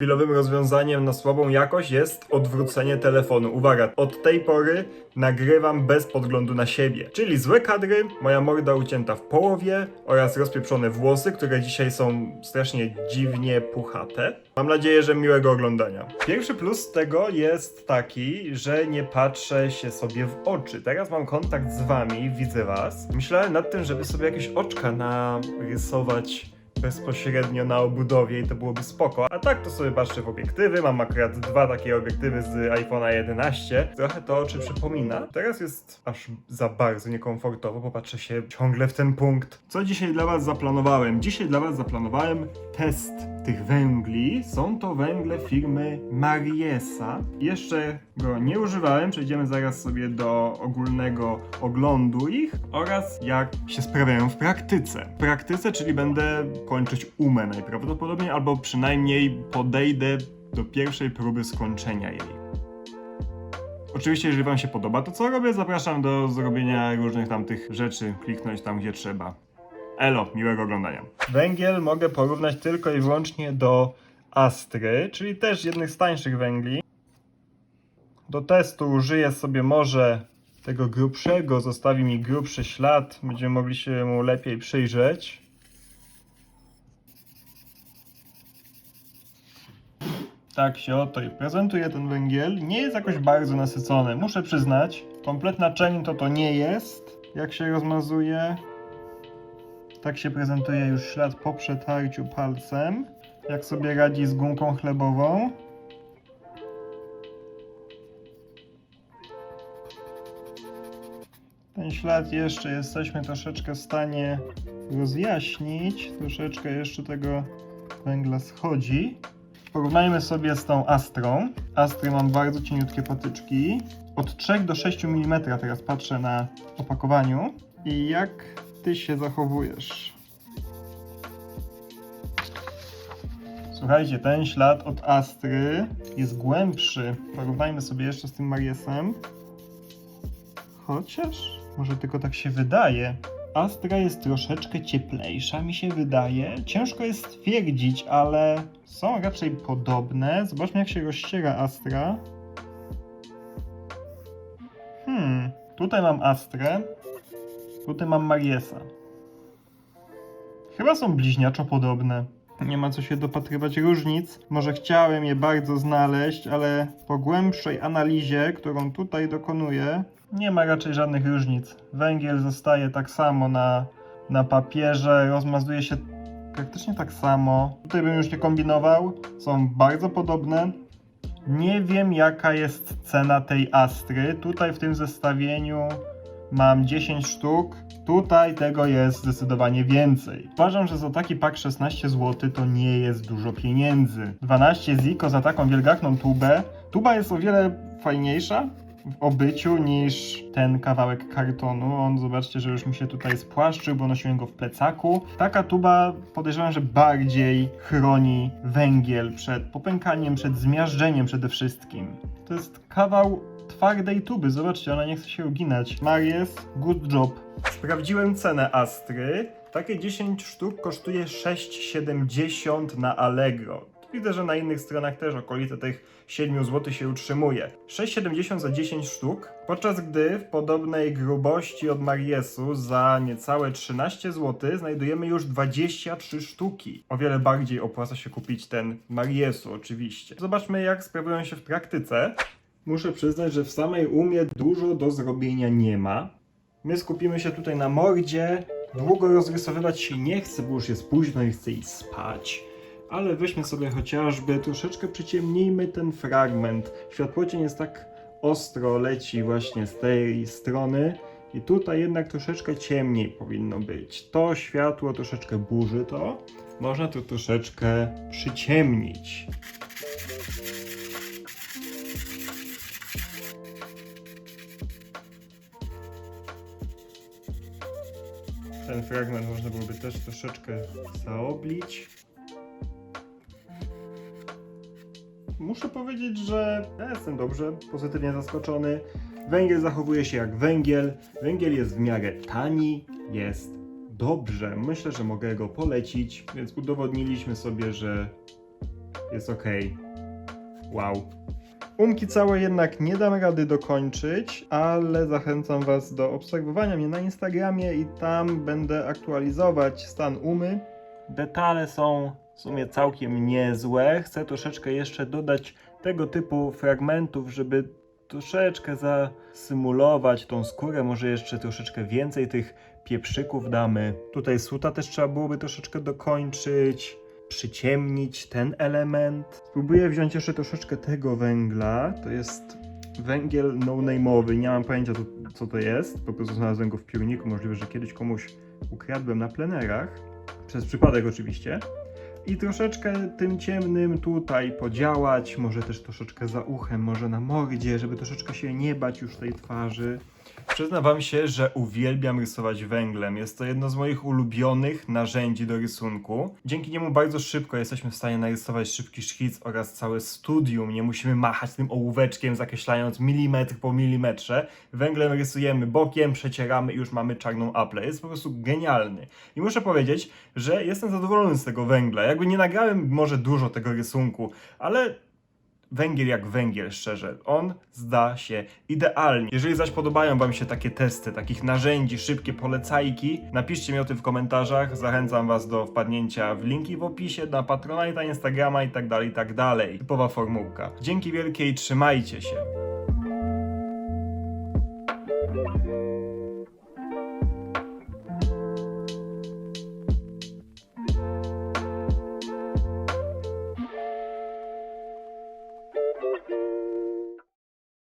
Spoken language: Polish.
Chwilowym rozwiązaniem na słabą jakość jest odwrócenie telefonu. Uwaga, od tej pory nagrywam bez podglądu na siebie. Czyli złe kadry, moja morda ucięta w połowie oraz rozpieprzone włosy, które dzisiaj są strasznie dziwnie puchate. Mam nadzieję, że miłego oglądania. Pierwszy plus tego jest taki, że nie patrzę się sobie w oczy. Teraz mam kontakt z wami, widzę was. Myślałem nad tym, żeby sobie jakieś oczka narysować bezpośrednio na obudowie i to byłoby spoko. A tak to sobie patrzę w obiektywy, mam akurat dwa takie obiektywy z iPhone'a 11. Trochę to oczy przypomina. Teraz jest aż za bardzo niekomfortowo, popatrzę się ciągle w ten punkt. Co dzisiaj dla was zaplanowałem? Dzisiaj dla was zaplanowałem test tych węgli. Są to węgle firmy Mariesa. Jeszcze go nie używałem, przejdziemy zaraz sobie do ogólnego oglądu ich oraz jak się sprawiają w praktyce. W praktyce, czyli będę kończyć umę najprawdopodobniej, albo przynajmniej podejdę do pierwszej próby skończenia jej. Oczywiście, jeżeli Wam się podoba to, co robię, zapraszam do zrobienia różnych tam tych rzeczy, kliknąć tam, gdzie trzeba. Elo, miłego oglądania. Węgiel mogę porównać tylko i wyłącznie do Astry, czyli też jednych z tańszych węgli. Do testu użyję sobie może tego grubszego, zostawi mi grubszy ślad, będziemy mogli się mu lepiej przyjrzeć. Tak się oto i prezentuje ten węgiel. Nie jest jakoś bardzo nasycony, muszę przyznać. Kompletna czerń to to nie jest, jak się rozmazuje. Tak się prezentuje już ślad po przetarciu palcem. Jak sobie radzi z gumką chlebową. Ten ślad jeszcze jesteśmy troszeczkę w stanie rozjaśnić. Troszeczkę jeszcze tego węgla schodzi. Porównajmy sobie z tą Astrą. Astry mam bardzo cieniutkie patyczki. Od 3 do 6 mm teraz patrzę na opakowaniu. I jak ty się zachowujesz? Słuchajcie, ten ślad od Astry jest głębszy. Porównajmy sobie jeszcze z tym Mariesem. Chociaż może tylko tak się wydaje. Astra jest troszeczkę cieplejsza, mi się wydaje. Ciężko jest stwierdzić, ale są raczej podobne. Zobaczmy, jak się rozściera Astra. Hmm, tutaj mam Astrę, tutaj mam Mariesa. Chyba są bliźniaczo podobne. Nie ma co się dopatrywać różnic. Może chciałem je bardzo znaleźć, ale po głębszej analizie, którą tutaj dokonuję, nie ma raczej żadnych różnic. Węgiel zostaje tak samo na, na papierze, rozmazuje się praktycznie tak samo. Tutaj bym już nie kombinował. Są bardzo podobne. Nie wiem jaka jest cena tej Astry. Tutaj w tym zestawieniu mam 10 sztuk. Tutaj tego jest zdecydowanie więcej. Uważam, że za taki pak 16 zł to nie jest dużo pieniędzy. 12 ziko za taką wielgachną tubę. Tuba jest o wiele fajniejsza w obyciu niż ten kawałek kartonu. On zobaczcie, że już mi się tutaj spłaszczył, bo nosiłem go w plecaku. Taka tuba podejrzewam, że bardziej chroni węgiel przed popękaniem, przed zmiażdżeniem przede wszystkim. To jest kawał twardej tuby, zobaczcie, ona nie chce się uginać. Marius, good job. Sprawdziłem cenę Astry. Takie 10 sztuk kosztuje 6,70 na Allegro. Widzę, że na innych stronach też okolice tych 7 zł się utrzymuje. 6,70 za 10 sztuk, podczas gdy w podobnej grubości od Mariesu za niecałe 13 zł znajdujemy już 23 sztuki. O wiele bardziej opłaca się kupić ten Mariesu oczywiście. Zobaczmy jak sprawują się w praktyce. Muszę przyznać, że w samej umie dużo do zrobienia nie ma. My skupimy się tutaj na mordzie. Długo rozrysowywać się nie chcę, bo już jest późno i chcę iść spać. Ale weźmy sobie chociażby, troszeczkę przyciemnijmy ten fragment. Światłocień jest tak ostro, leci właśnie z tej strony. I tutaj jednak troszeczkę ciemniej powinno być. To światło troszeczkę burzy to. Można to troszeczkę przyciemnić. Ten fragment można byłoby też troszeczkę zaoblić. Muszę powiedzieć, że ja jestem dobrze, pozytywnie zaskoczony. Węgiel zachowuje się jak węgiel. Węgiel jest w miarę tani, jest dobrze. Myślę, że mogę go polecić, więc udowodniliśmy sobie, że jest ok. Wow. Umki całe jednak nie dam rady dokończyć, ale zachęcam Was do obserwowania mnie na Instagramie i tam będę aktualizować stan umy. Detale są w sumie całkiem niezłe. Chcę troszeczkę jeszcze dodać tego typu fragmentów, żeby troszeczkę zasymulować tą skórę. Może jeszcze troszeczkę więcej tych pieprzyków damy. Tutaj suta też trzeba byłoby troszeczkę dokończyć przyciemnić ten element. Spróbuję wziąć jeszcze troszeczkę tego węgla. To jest węgiel no-name'owy. Nie mam pojęcia co, to jest. Po prostu znalazłem go w piórniku. Możliwe, że kiedyś komuś ukradłem na plenerach. Przez przypadek oczywiście. I troszeczkę tym ciemnym tutaj podziałać, może też troszeczkę za uchem, może na mordzie, żeby troszeczkę się nie bać już tej twarzy. Przyznam wam się, że uwielbiam rysować węglem. Jest to jedno z moich ulubionych narzędzi do rysunku. Dzięki niemu bardzo szybko jesteśmy w stanie narysować szybki szkic oraz całe studium. Nie musimy machać tym ołóweczkiem, zakreślając milimetr po milimetrze. Węglem rysujemy bokiem, przecieramy i już mamy czarną aplę. Jest po prostu genialny. I muszę powiedzieć, że jestem zadowolony z tego węgla. Jakby nie nagrałem może dużo tego rysunku, ale węgiel jak węgiel, szczerze. On zda się idealnie. Jeżeli zaś podobają Wam się takie testy, takich narzędzi, szybkie polecajki, napiszcie mi o tym w komentarzach. Zachęcam Was do wpadnięcia w linki w opisie, na Patronite'a, Instagrama i tak dalej, i tak. Typowa formułka. Dzięki wielkie i trzymajcie się.